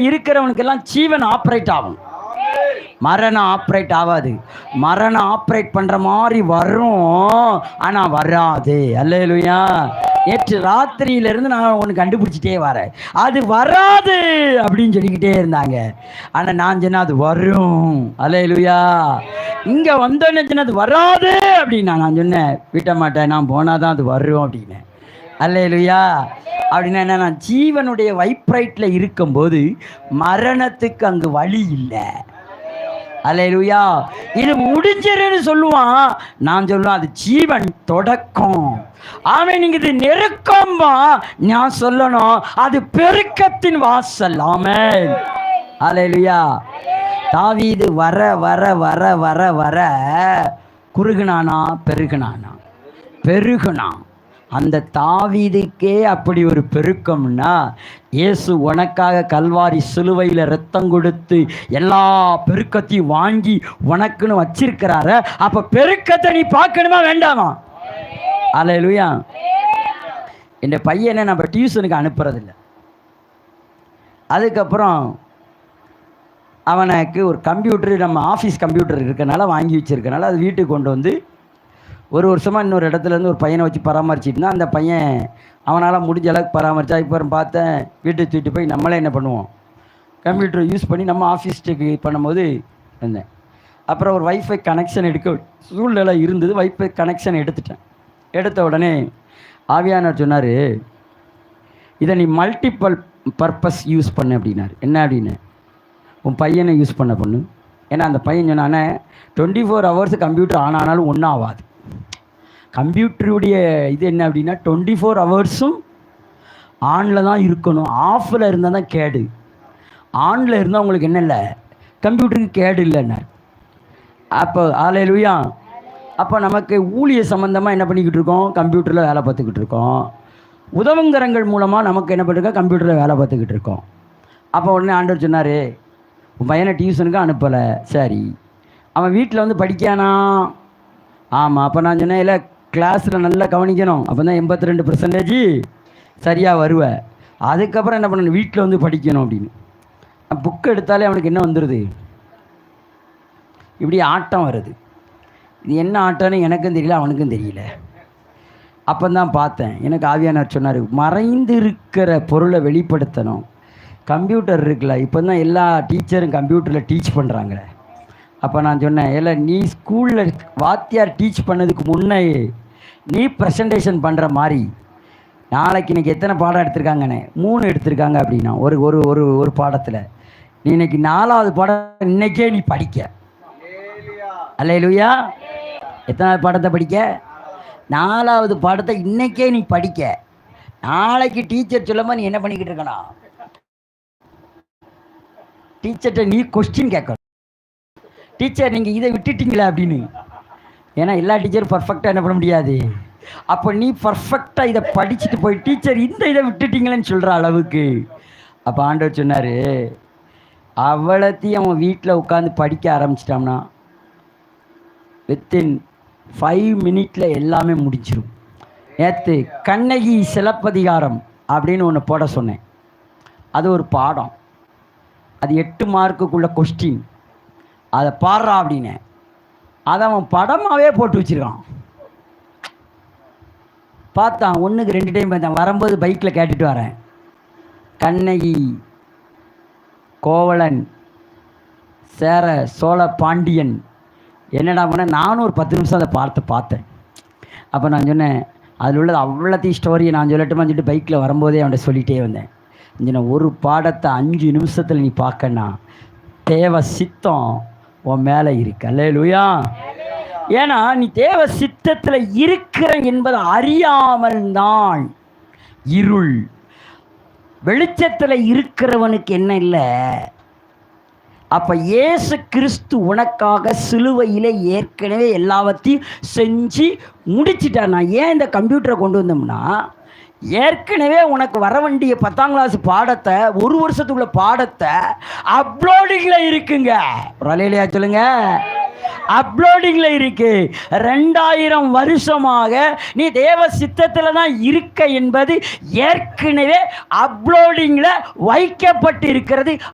இருக்கிறவனுக்கெல்லாம் ஜீவன் operate ஆகும். மரணம் operate ஆகாது. மரணம் ஆப்ரேட் பண்ற மாதிரி வரும். ஆனா வராது. அல்லேலூயா. நேற்று ராத்திரியிலிருந்து நான் ஒன்று கண்டுபிடிச்சிட்டே வரேன். அது வராது அப்படின்னு சொல்லிக்கிட்டே இருந்தாங்க. ஆனா நான் சொன்னேன் அது வரும். அல்லேலூயா. இங்க வந்தோன்னு சொன்னேன் அது வராது. அப்படின்னு நான் சொன்னேன் விட்ட மாட்டேன் நான் போனாதான் அது வரும். அப்படின்னு. அல்லேலுயா. அப்படின்னா என்ன நான் ஜீவனுடைய வைப்ரைட்டில் இருக்கும்போது மரணத்துக்கு அங்கு வழி இல்லை. அலையலுயா இது முடிஞ்சிருன்னு சொல்லுவான். நான் சொல்லுவேன் அது ஜீவன் தொடக்கம். ஆமென் நீங்க இது நெருக்கம்பா நான் சொல்லணும் அது பெருக்கத்தின் வாசல். ஆமென் அலையலுயா தாவீது வர வர வர வர வர குறுகுனானா பெருகுனானா? பெருகுனான். அந்த தாவீதுக்கே அப்படி ஒரு பெருக்கம்னா இயேசு உனக்காக கல்வாரி சிலுவையில் ரத்தம் கொடுத்து எல்லா பெருக்கத்தையும் வாங்கி உனக்குன்னு வச்சிருக்கிறார அப்போ பெருக்கத்தை நீ பார்க்கணுமா வேண்டாமா? அல்லேலூயா இந்த பையனை நம்ம டியூஷனுக்கு அனுப்புறதில்ல. அதுக்கப்புறம் அவனுக்கு ஒரு கம்ப்யூட்டர் நம்ம ஆஃபீஸ் கம்ப்யூட்டர் இருக்கனால வாங்கி வச்சிருக்கனால அது வீட்டுக்கு கொண்டு வந்து ஒரு வருஷமாக இன்னொரு இடத்துல இருந்து ஒரு பையனை வச்சு பராமரிச்சிட்டு அந்த பையன் அவனால் முடிஞ்ச அளவுக்கு பராமரித்தா இப்போ பார்த்தேன். வீட்டை தூக்கிட்டு போய் நம்மளே என்ன பண்ணுவோம்? கம்ப்யூட்டர் யூஸ் பண்ணி நம்ம ஆஃபீஸ்க்கு பண்ணும்போது இருந்தேன். அப்புறம் ஒரு வைஃபை கனெக்ஷன் எடுக்க சூழ்நிலை இருந்தது. வைஃபை கனெக்ஷன் எடுத்துட்டேன். எடுத்த உடனே ஆவியானவர் சொன்னார் இதை நீ மல்டிப்பல் பர்பஸ் யூஸ் பண்ண அப்படின்னாரு. என்ன அப்படின்னு? உன் பையனை யூஸ் பண்ண பொண்ணு. ஏன்னா அந்த பையன் சொன்னானே twenty four hours computer on ஆனாலும் ஒன்றும் ஆகாது கம்ப்யூட்டருடைய இது என்ன அப்படின்னா டுவெண்ட்டி ஃபோர் ஹவர்ஸும் ஆனில் தான் இருக்கணும். ஆஃபில் இருந்தால் தான் கேடு. ஆனில் இருந்தால் உங்களுக்கு என்ன இல்லை? கம்ப்யூட்டருக்கு கேடு இல்லைன்னார் அப்போ ஆலையிலுயா அப்போ நமக்கு ஊழிய சம்மந்தமாக என்ன பண்ணிக்கிட்டு இருக்கோம்? கம்ப்யூட்டரில் வேலை பார்த்துக்கிட்டு இருக்கோம். உதவங்கரங்கள் மூலமாக நமக்கு என்ன பண்ணிருக்கோம்? கம்ப்யூட்டரில் வேலை பார்த்துக்கிட்டு இருக்கோம். அப்போ உடனே ஆண்டவர் சொன்னார் உன் பையனை டியூஷனுக்கு அனுப்பலை. சரி. அவன் வீட்டில் வந்து படிக்கானா ஆமாம் அப்போ நான் சொன்னேன் இல்லை கிளாஸில் நல்லா கவனிக்கணும். அப்போ தான் எண்பத்தி ரெண்டு பர்சன்டேஜ் சரியாக வருவேன் அதுக்கப்புறம் என்ன பண்ணணும்? வீட்டில் வந்து படிக்கணும் அப்படின்னு. புக் எடுத்தாலே அவனுக்கு என்ன வந்துடுது இப்படி ஆட்டம் வருது. இது என்ன ஆட்டம்னு எனக்கும் தெரியல அவனுக்கும் தெரியல. அப்போ தான் பார்த்தேன். எனக்கு ஆவியானவர் சொன்னார் மறைந்து இருக்கிற பொருளை வெளிப்படுத்தணும். கம்ப்யூட்டர் இருக்குல்ல இப்போ தான் எல்லா டீச்சரும் கம்ப்யூட்டரில் டீச் பண்ணுறாங்களே அப்போ நான் சொன்னேன் இல்லை நீ ஸ்கூலில் வாத்தியார் டீச் பண்ணதுக்கு முன்னே நீ ப்ரெசன்டேஷன் பண்ணுற மாதிரி நாளைக்கு இன்னைக்கு எத்தனை பாடம் எடுத்திருக்காங்கண்ணே மூணு எடுத்திருக்காங்க அப்படின்னா ஒரு ஒரு ஒரு ஒரு பாடத்தில். நீ இன்னைக்கு நாலாவது பாடம் இன்னைக்கே நீ படிக்க. அல்லேலூயா. எத்தனாவது பாடத்தை படிக்க? நாலாவது பாடத்தை இன்னைக்கே நீ படிக்க. நாளைக்கு டீச்சர் சொல்லும்போது நீ என்ன பண்ணிக்கிட்டு இருக்கணும்? டீச்சர்கிட்ட நீ கொஸ்டின் கேட்கணும். டீச்சர் நீங்கள் இதை விட்டுட்டீங்களா அப்படின்னு. ஏன்னா எல்லா டீச்சரும் பர்ஃபெக்டாக என்ன பண்ண முடியாது. அப்போ நீ பர்ஃபெக்டாக இதை படிச்சுட்டு போய் டீச்சர் இந்த இதை விட்டுட்டீங்களேன்னு சொல்கிற அளவுக்கு. அப்போ ஆண்டவர் சொன்னார் அவ்வளோத்தையும் அவன் வீட்டில் உட்காந்து படிக்க ஆரம்பிச்சிட்டான்னா வித்தின் ஃபைவ் மினிட்ல எல்லாமே முடிஞ்சிடும் நேற்று கண்ணகி சிலப்பதிகாரம் அப்படின்னு ஒன்று போட சொன்னேன். அது ஒரு பாடம். அது எட்டு மார்க்குக்குள்ள கொஸ்டின் அதை பாடுறா அப்படின்னு. அதை அவன் படமாகவே போட்டு வச்சிருக்கான். பார்த்தான் ஒன்றுக்கு ரெண்டு டைம் பார்த்தேன். வரும்போது பைக்கில் கேட்டுட்டு வரேன். கண்ணகி கோவலன் சேர சோழ பாண்டியன் என்னடா பண்ண? நானும் ஒரு பத்து நிமிஷம் அதை பார்த்து பார்த்தேன். அப்போ நான் சொன்னேன் அதில் உள்ளது அவ்வளோத்தையும் ஸ்டோரியை நான் சொல்லட்டுமா சொல்லிட்டு பைக்கில் வரும்போதே அவன்கிட்ட சொல்லிகிட்டே வந்தேன். சொன்னேன் ஒரு பாடத்தை அஞ்சு நிமிஷத்தில் நீ பார்க்கன்னா தேவ சித்தம் உன் மேலே இருக்கு. அல்லேலூயா. ஏன்னா நீ தேவ சித்தத்தில் இருக்கிற என்பதை அறியாமல் தான் இருள். வெளிச்சத்தில் இருக்கிறவனுக்கு என்ன இல்லை? அப்ப இயேசு கிறிஸ்து உனக்காக சிலுவையிலே ஏற்கனவே எல்லாவற்றையும் செஞ்சு முடிச்சிட்டார். நான் ஏன் இந்த கம்ப்யூட்டரை கொண்டு வந்தோம்னா ஏற்கனவே உனக்கு வர வேண்டிய பத்தாம் கிளாஸ் பாடத்தை ஒரு வருஷத்துக்குள்ள பாடத்தை அப்லோடிங்கில் இருக்குங்க. ரலையிலையா சொல்லுங்க? அப்லோடிங்ல இருக்கு. ரெண்டாயிரம் வருஷமாக நீ தேவ சித்தத்தில் தான் இருக்க என்பது ஏற்கனவே அப்லோடிங்ல வைக்கப்பட்டு இருக்கிறது